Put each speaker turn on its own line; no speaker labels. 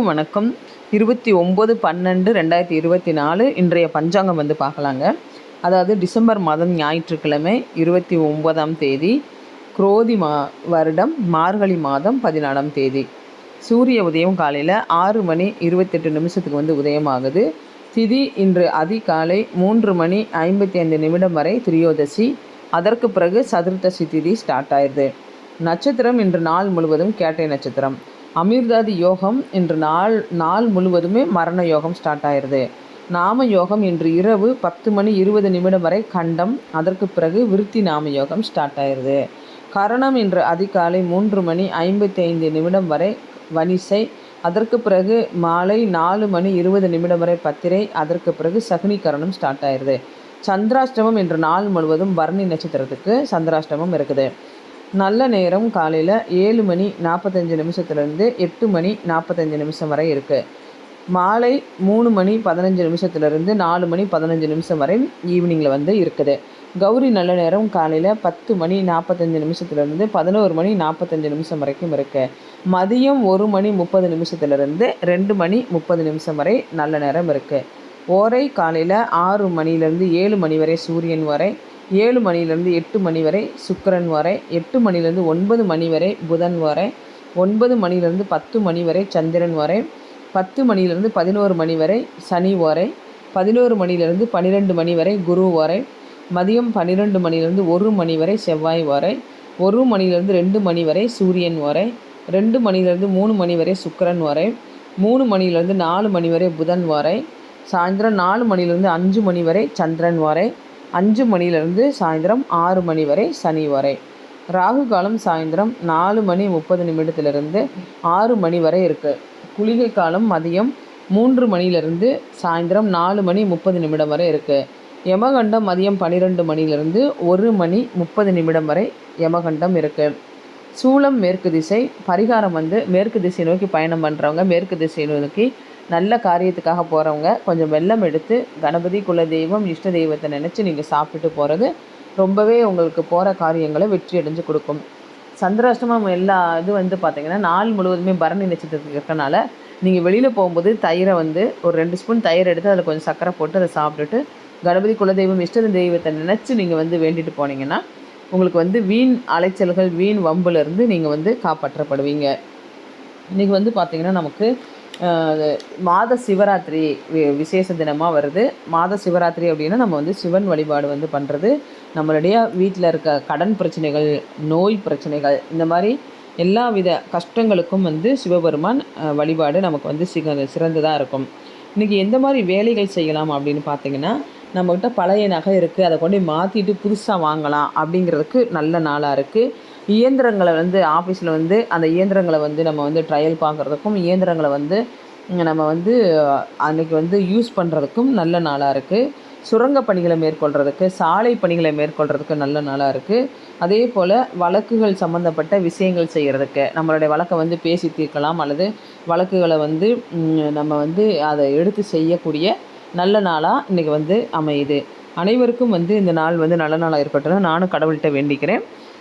அனைவருக்கும் வணக்கம். இருபத்தி ஒம்பது பன்னெண்டு ரெண்டாயிரத்தி இருபத்தி நாலு இன்றைய பஞ்சாங்கம் வந்து பார்க்கலாங்க. அதாவது டிசம்பர் மாதம் ஞாயிற்றுக்கிழமை இருபத்தி ஒன்பதாம் தேதி குரோதி மா வருடம் மார்கழி மாதம் பதினாலாம் தேதி. சூரிய உதயம் காலையில் ஆறு மணி இருபத்தெட்டு நிமிஷத்துக்கு வந்து உதயமாகுது. திதி இன்று அதிகாலை மூன்று மணி ஐம்பத்தி ஐந்து நிமிடம் வரை திரியோதசி. அதற்கு பிறகு சதுர்த்தசி திதி ஸ்டார்ட் ஆயிடுது. நட்சத்திரம் இன்று நாள் முழுவதும் கேட்டை நட்சத்திரம். அமிர்தாதி யோகம் இன்று நாள் நாள் முழுவதுமே மரண யோகம் ஸ்டார்ட் ஆயிடுது நாம யோகம் இன்று இரவு பத்து மணி இருபது நிமிடம் வரை கண்டம் அதற்கு பிறகு விருத்தி நாம யோகம் ஸ்டார்ட் ஆயிடுது கரணம் இன்று அதிகாலை மூன்று மணி ஐம்பத்தி ஐந்து நிமிடம் வரை வனிசை அதற்கு பிறகு மாலை நாலு மணி இருபது நிமிடம் வரை பத்திரை அதற்கு பிறகு சகுனி கரணம் ஸ்டார்ட் ஆயிடுது சந்திராஷ்டமம் இன்று நாள் முழுவதும் பரணி நட்சத்திரத்துக்கு சந்திராஷ்டமம் இருக்குது. நல்ல நேரம் காலையில் ஏழு மணி நாற்பத்தஞ்சு நிமிஷத்துலேருந்து எட்டு மணி நாற்பத்தஞ்சு நிமிஷம் வரை இருக்குது மாலை மூணு மணி பதினஞ்சு நிமிஷத்துலேருந்து நாலு மணி பதினஞ்சு நிமிஷம் வரை ஈவினிங்கில் வந்து இருக்குது. கௌரி நல்ல நேரம் காலையில் பத்து மணி நாற்பத்தஞ்சு நிமிஷத்துலேருந்து பதினோரு மணி நாற்பத்தஞ்சு நிமிஷம் வரைக்கும் இருக்குது மதியம் ஒரு மணி முப்பது நிமிஷத்துலேருந்து ரெண்டு மணி முப்பது நிமிஷம் வரை நல்ல நேரம் இருக்குது ஓரை காலையில் ஆறு மணிலேருந்து ஏழு மணி வரை சூரியன் வரை ஏழு மணிலேருந்து எட்டு மணி வரை சுக்கரன் வரை எட்டு மணிலேருந்து ஒன்பது மணி வரை புதன் வரை ஒன்பது மணிலேருந்து பத்து மணி வரை சந்திரன் வரை பத்து மணிலேருந்து பதினோரு மணி வரை சனி வரை பதினோரு மணிலேருந்து பன்னிரெண்டு மணி வரை குரு வரை மதியம் பன்னிரெண்டு மணிலேருந்து ஒரு மணி வரை செவ்வாய் வரை ஒரு மணிலேருந்து ரெண்டு மணி வரை சூரியன் வரை ரெண்டு மணிலேருந்து மூணு மணி வரை சுக்கரன் வரை மூணு மணிலேருந்து நாலு மணி வரை புதன் வரை சாயந்தரம் நாலு மணிலேருந்து அஞ்சு மணி வரை சந்திரன் வரை அஞ்சு மணியிலிருந்து சாயந்தரம் ஆறு மணி வரை சனி வரை. ராகு காலம் சாயந்தரம் நாலு மணி முப்பது நிமிடத்துலேருந்து ஆறு மணி வரை இருக்குது குளிகை காலம் மதியம் மூன்று மணியிலிருந்து சாயந்தரம் நாலு மணி முப்பது நிமிடம் வரை இருக்குது யமகண்டம் மதியம் பன்னிரெண்டு மணியிலிருந்து ஒரு மணி முப்பது நிமிடம் வரை யமகண்டம் இருக்குது சூளம் மேற்கு திசை பரிகாரம் வந்து மேற்கு திசை நோக்கி பயணம் பண்ணுறவங்க மேற்கு திசை நோக்கி நல்ல காரியத்துக்காக போகிறவங்க கொஞ்சம் வெள்ளம் எடுத்து கணபதி குல தெய்வம் இஷ்ட தெய்வத்தை நினச்சி நீங்கள் சாப்பிட்டுட்டு போகிறது ரொம்பவே உங்களுக்கு போகிற காரியங்களை வெற்றி அடைஞ்சு கொடுக்கும். சந்திராஷ்டமம் எல்லா இது வந்து பார்த்திங்கன்னா நாள் முழுவதுமே பரணி நட்சத்திரத்துக்கு இருக்கனால நீங்கள் வெளியில் போகும்போது தயிரை வந்து ஒரு ரெண்டு ஸ்பூன் தயிர் எடுத்து அதில் கொஞ்சம் சர்க்கரை போட்டு அதை சாப்பிட்டுட்டு கணபதி குலதெய்வம் இஷ்ட தெய்வத்தை நினச்சி நீங்கள் வந்து வேண்டிட்டு போனீங்கன்னா உங்களுக்கு வந்து வீண் அலைச்சல்கள் வீண் வம்புலேருந்து நீங்கள் வந்து காப்பாற்றப்படுவீங்க. இன்றைக்கி வந்து பார்த்திங்கன்னா நமக்கு மாத சிவராத்திரி விசேஷ தினமாக வருது. மாத சிவராத்திரி அப்படின்னா நம்ம வந்து சிவன் வழிபாடு வந்து பண்ணுறது நம்மளுடைய வீட்டில் இருக்க கடன் பிரச்சனைகள் நோய் பிரச்சனைகள் இந்த மாதிரி எல்லா வித கஷ்டங்களுக்கும் வந்து சிவபெருமான் வழிபாடு நமக்கு வந்து சிக சிறந்ததாக இருக்கும். இன்றைக்கி எந்த மாதிரி வேலைகள் செய்யலாம் அப்படின்னு பார்த்தீங்கன்னா நம்மக்கிட்ட பழைய நகை இருக்குது அதை கொண்டு மாற்றிட்டு புதுசாக வாங்கலாம் அப்படிங்கிறதுக்கு நல்ல நாளாக இருக்குது இயந்திரங்களை வந்து ஆஃபீஸில் வந்து அந்த இயந்திரங்களை வந்து நம்ம வந்து ட்ரையல் பார்க்குறதுக்கும் இயந்திரங்களை வந்து நம்ம வந்து அன்றைக்கி வந்து யூஸ் பண்ணுறதுக்கும் நல்ல நாளாக இருக்குது சுரங்க பணிகளை மேற்கொள்கிறதுக்கு சாலை பணிகளை மேற்கொள்கிறதுக்கு நல்ல நாளாக இருக்குது அதே போல் வழக்குகள் சம்மந்தப்பட்ட விஷயங்கள் செய்கிறதுக்கு நம்மளுடைய வழக்கை வந்து பேசி தீர்க்கலாம் அல்லது வழக்குகளை வந்து நம்ம வந்து அதை எடுத்து செய்யக்கூடிய நல்ல நாளாக இன்றைக்கி வந்து அமையுது. அனைவருக்கும் வந்து இந்த நாள் வந்து நல்ல நாளாக இருக்கட்டும் நானும் கடவுள்கிட்ட வேண்டிக்கிறேன்.